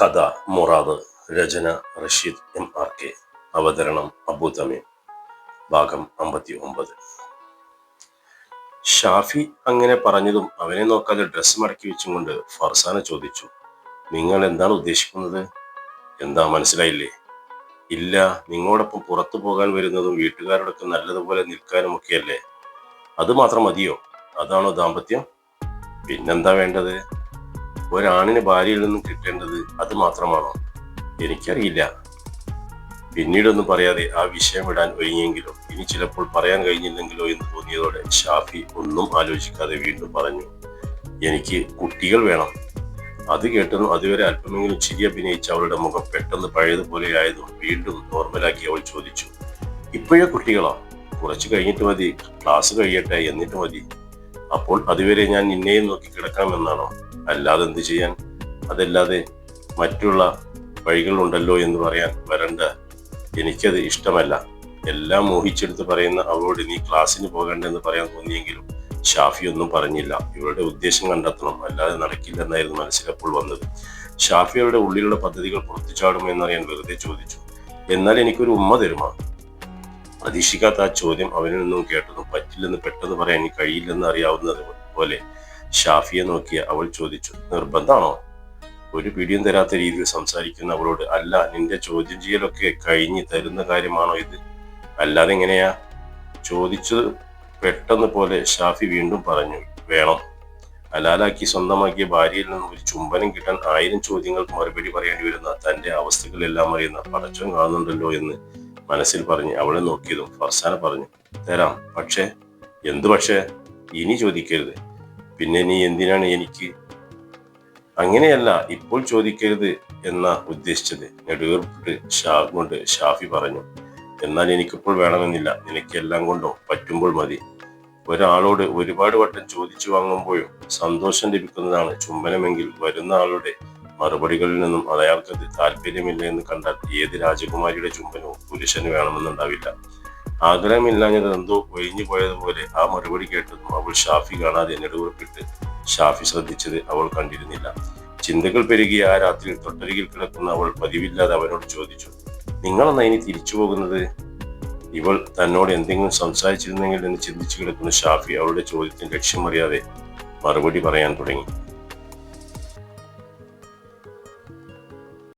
കഥ മുറാദ് രചന Rasheed M R K. അവതരണം അബു തമീം. ഭാഗം അമ്പത്തി ഒമ്പത് ഷാഫി അങ്ങനെ പറഞ്ഞതും അവനെ നോക്കാതെ ഡ്രസ്സ് മടക്കി വെച്ചും കൊണ്ട് ഫർസാന ചോദിച്ചു നിങ്ങൾ എന്താണ് ഉദ്ദേശിക്കുന്നത്? എന്താ മനസ്സിലായില്ലേ? ഇല്ല നിങ്ങളോടൊപ്പം പുറത്തു പോകാൻ വരുന്നതും വീട്ടുകാരോടൊക്കെ നല്ലതുപോലെ നിൽക്കാനും ഒക്കെയല്ലേ? അത് മാത്രം മതിയോ? അതാണോ ദാമ്പത്യം? പിന്നെന്താ വേണ്ടത്? ഒരാണിന് ഭാര്യയിൽ നിന്നും കിട്ടേണ്ടത് അത് മാത്രമാണോ? എനിക്കറിയില്ല. പിന്നീടൊന്നും പറയാതെ ആ വിഷയം വിടാൻ ഒരുങ്ങിയെങ്കിലും? ഇനി ചിലപ്പോൾ പറയാൻ കഴിഞ്ഞില്ലെങ്കിലോ എന്ന് തോന്നിയതോടെ ഷാഫി ഒന്നും ആലോചിക്കാതെ വീണ്ടും പറഞ്ഞു എനിക്ക് കുട്ടികൾ വേണം. അത് കേട്ടതും അതുവരെ അല്പമെങ്കിലും ചിരി അഭിനയിച്ച അവളുടെ മുഖം പെട്ടെന്ന് പഴയതുപോലെയായതും വീണ്ടും നോർമലാക്കി അവൾ ചോദിച്ചു ഇപ്പോഴേ കുട്ടികളോ? കുറച്ച് കഴിഞ്ഞിട്ട് മതി. ക്ലാസ് കഴിയട്ടെ എന്നിട്ട് മതി. അപ്പോൾ അതുവരെ ഞാൻ നിന്നെയും നോക്കി കിടക്കാമെന്നാണോ? അല്ലാതെ എന്ത് ചെയ്യാൻ? അതല്ലാതെ മറ്റുള്ള വഴികളുണ്ടല്ലോ എന്ന് പറയാൻ വരണ്ട. എനിക്കത് ഇഷ്ടമല്ല. എല്ലാം മോഹിച്ചെടുത്ത് പറയുന്ന അവളോട് നീ ക്ലാസ്സിന് പോകണ്ടെന്ന് പറയാൻ തോന്നിയെങ്കിലും ഷാഫി ഒന്നും പറഞ്ഞില്ല. ഇവളുടെ ഉദ്ദേശം കണ്ടെത്തണം. അല്ലാതെ നടക്കില്ലെന്നായിരുന്നു മനസ്സിലപ്പോൾ വന്നത്. ഷാഫിയുടെ ഉള്ളിലുള്ള പദ്ധതികൾ പുറത്തു ചാടുമോ എന്നറിയാൻ വെറുതെ ചോദിച്ചു. എന്നാൽ എനിക്കൊരു ഉമ്മ തരുമോ? പ്രതീക്ഷിക്കാത്ത ആ ചോദ്യം അവനിൽ നിന്നും കേട്ടതും പറ്റില്ലെന്ന് പെട്ടെന്ന് പറയാൻ ഇനി കഴിയില്ലെന്ന് അറിയാവുന്നത് പോലെ ഷാഫിയെ നോക്കിയ അവൾ ചോദിച്ചു നിർബന്ധമാണോ ഒരു പിടിയും തരാത്ത രീതിയിൽ സംസാരിക്കുന്ന അവളോട് അല്ല നിന്റെ ചോദ്യം ചെയ്യലൊക്കെ കഴിഞ്ഞ് തരുന്ന കാര്യമാണോ ഇത്? അല്ലാതെ എങ്ങനെയാ? ചോദിച്ചത് പെട്ടെന്ന് പോലെ ഷാഫി വീണ്ടും പറഞ്ഞു വേണം. ഹലാലാക്കി സ്വന്തമാക്കിയ ഭാര്യയിൽ നിന്നും ഒരു ചുംബനം കിട്ടാൻ ആയിരം ചോദ്യങ്ങൾക്ക് മറുപടി പറയേണ്ടി വരുന്ന തന്റെ അവസ്ഥകളെല്ലാം അറിയുന്ന പടച്ചം കാണുന്നുണ്ടല്ലോ എന്ന് മനസ്സിൽ പറഞ്ഞ് അവളെ നോക്കിയതും ഫർസാന പറഞ്ഞു തരാം പക്ഷേ എന്തു പക്ഷേ? ഇനി ചോദിക്കരുത്. പിന്നെ നീ എന്തിനാണ് എനിക്ക് അങ്ങനെയല്ല ഇപ്പോൾ ചോദിക്കരുത് എന്ന ഉദ്ദേശിച്ചത്? നെടുവേർപ്പിട്ട് ഷാ കൊണ്ട് ഷാഫി പറഞ്ഞു എന്നാൽ എനിക്കിപ്പോൾ വേണമെന്നില്ല. നിനക്ക് എല്ലാം കൊണ്ടോ പറ്റുമ്പോൾ മതി. ഒരാളോട് ഒരുപാട് വട്ടം ചോദിച്ചു വാങ്ങുമ്പോഴും സന്തോഷം ലഭിക്കുന്നതാണ് ചുംബനമെങ്കിൽ വരുന്ന ആളുടെ മറുപടികളിൽ നിന്നും അയാൾക്കത് താല്പര്യമില്ല എന്ന് കണ്ടാൽ ഏത് രാജകുമാരിയുടെ ചുംബനവും പുരുഷന് വേണമെന്നുണ്ടാവില്ല. ആഗ്രഹമില്ലാഞ്ഞത് എന്തോ ഒഴിഞ്ഞു പോയതുപോലെ ആ മറുപടി കേട്ടതും അവൾ ഷാഫി കാണാതെ നെടുവുറപ്പിട്ട് ഷാഫി ശ്രദ്ധിച്ചത് അവൾ കണ്ടിരുന്നില്ല. ചിന്തകൾ പെരുകിയ ആ രാത്രിയിൽ തൊട്ടരികിൽ കിടക്കുന്ന അവൾ പതിവില്ലാതെ അവനോട് ചോദിച്ചു നിങ്ങളെന്നാ ഇനി തിരിച്ചു പോകുന്നത്? ഇവൾ തന്നോട് എന്തെങ്കിലും സംസാരിച്ചിരുന്നെങ്കിൽ എന്ന് ചിന്തിച്ചു കിടക്കുന്ന ഷാഫി അവളുടെ ചോദ്യത്തിന് ലക്ഷ്യമറിയാതെ മറുപടി പറയാൻ തുടങ്ങി.